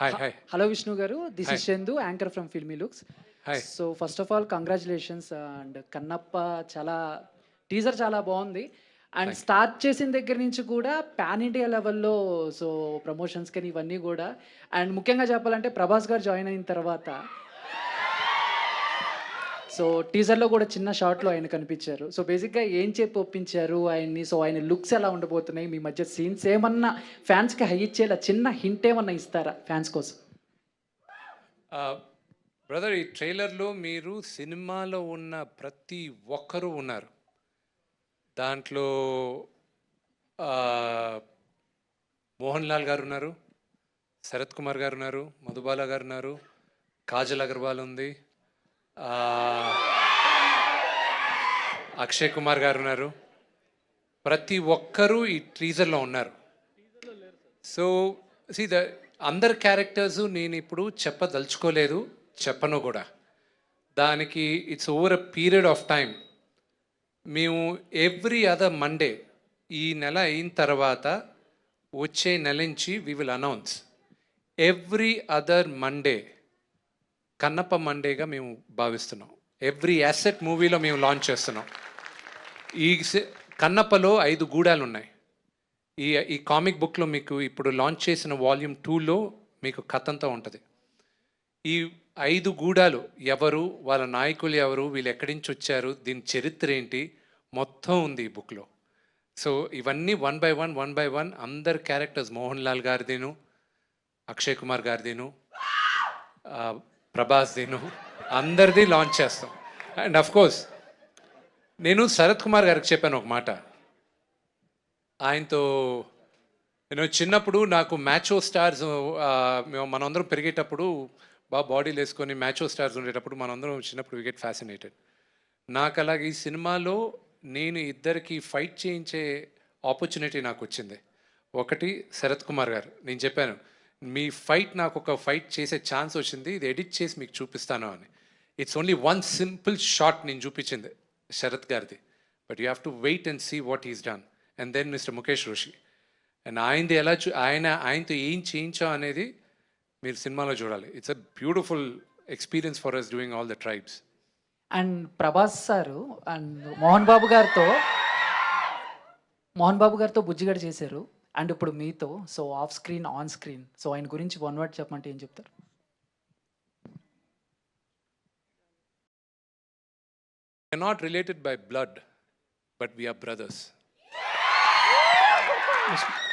Hi hi hello Vishnu గారు. This is Chandu anchor from filmy looks. So first of all congratulations and Kannappa చాలా teaser చాలా బాగుంది. And start చేసిన దగ్గర నుంచి కూడా పాన్ ఇండియా లెవెల్లో సో ప్రమోషన్స్ కానీ ఇవన్నీ కూడా. అండ్ ముఖ్యంగా చెప్పాలంటే ప్రభాస్ గారు జాయిన్ అయిన తర్వాత సో టీజర్లో కూడా చిన్న షార్ట్లో ఆయన కనిపించారు. సో బేసిక్గా ఏం చెప్పి ఒప్పించారు ఆయన్ని? సో ఆయన లుక్స్ ఎలా ఉండబోతున్నాయి? మీ మధ్య సీన్స్ ఏమన్నా ఫ్యాన్స్కి హై ఇచ్చేలా చిన్న హింట్ ఏమన్నా ఇస్తారా ఫ్యాన్స్ కోసం? బ్రదర్ ఈ ట్రైలర్లో మీరు సినిమాలో ఉన్న ప్రతి ఒక్కరూ ఉన్నారు. దాంట్లో మోహన్ లాల్ గారు ఉన్నారు శరత్ కుమార్ గారు ఉన్నారు మధుబాల గారు ఉన్నారు కాజల్ అగర్వాల్ ఉంది ఆ, అక్షయ్ కుమార్ గారు ఉన్నారు. ప్రతి ఒక్కరూ ఈ టీజర్లో ఉన్నారు. సో సీ ద అందరి క్యారెక్టర్స్ నేను ఇప్పుడు చెప్పదలుచుకోలేదు చెప్పను కూడా. దానికి it's over a period of time మేము ఎవ్రీ అదర్ మండే ఈ నెల అయిన తర్వాత వచ్చే నెల నుంచి we will announce every other Monday Kannappa మండేగా మేము భావిస్తున్నాం. ఎవ్రీ యాసెట్ మూవీలో మేము లాంచ్ చేస్తున్నాం. ఈ సె- కన్నప్పలో ఐదు గూడాలు ఉన్నాయి ఈ ఈ కామిక్ బుక్లో మీకు ఇప్పుడు లాంచ్ చేసిన వాల్యూమ్ టూలో మీకు కథంతా ఉంటుంది. ఈ ఐదు గూడాలు ఎవరు వాళ్ళ నాయకులు ఎవరు వీళ్ళు ఎక్కడి నుంచి వచ్చారు దీని చరిత్ర ఏంటి మొత్తం ఉంది ఈ బుక్లో సో ఇవన్నీ one by one one by one అందరు క్యారెక్టర్స్ మోహన్ లాల్ గారిదేను అక్షయ్ కుమార్ గారిదేను ప్రభాస్ దీను. అందరిది లాంచ్ చేస్తాం. అండ్ అఫ్ కోర్స్ నేను శరత్ కుమార్ గారికి చెప్పాను ఒక మాట. ఆయనతో నేను చిన్నప్పుడు నాకు మ్యాచో స్టార్స్ మేము మనందరం పెరిగేటప్పుడు బాగా బాడీలు వేసుకొని మ్యాచో స్టార్స్ ఉండేటప్పుడు మనందరం చిన్నప్పుడు వికెట్ ఫ్యాసినేటెడ్ నాకు అలాగే ఈ సినిమాలో నేను ఇద్దరికి ఫైట్ చేయించే ఆపర్చునిటీ నాకు వచ్చింది. ఒకటి శరత్ కుమార్ గారు నేను చెప్పాను. మీ ఫైట్ నాకు ఒక ఫైట్ చేసే ఛాన్స్ వచ్చింది ఇది ఎడిట్ చేసి మీకు చూపిస్తాను అని. It's only one simple shot నేను చూపించింది శరత్ గారిది. But you have to wait and see what is done and then mister Mukesh Rishi and ఆయనది ఎలా చూ ఆయన ఆయనతో ఏం చేయించాం అనేది మీరు సినిమాలో చూడాలి. It's a beautiful experience for us doing all the tribes and Prabhas sir and Mohan Babu గారితో మోహన్ బాబు గారితో బుజ్జిగడ చేశారు. అండ్ ఇప్పుడు మీతో so off screen on screen. So ఆయన గురించి వన్ వర్డ్ చెప్పమంటే ఏం చెప్తారు? We're not related by blood, but we are brothers. Vishnu-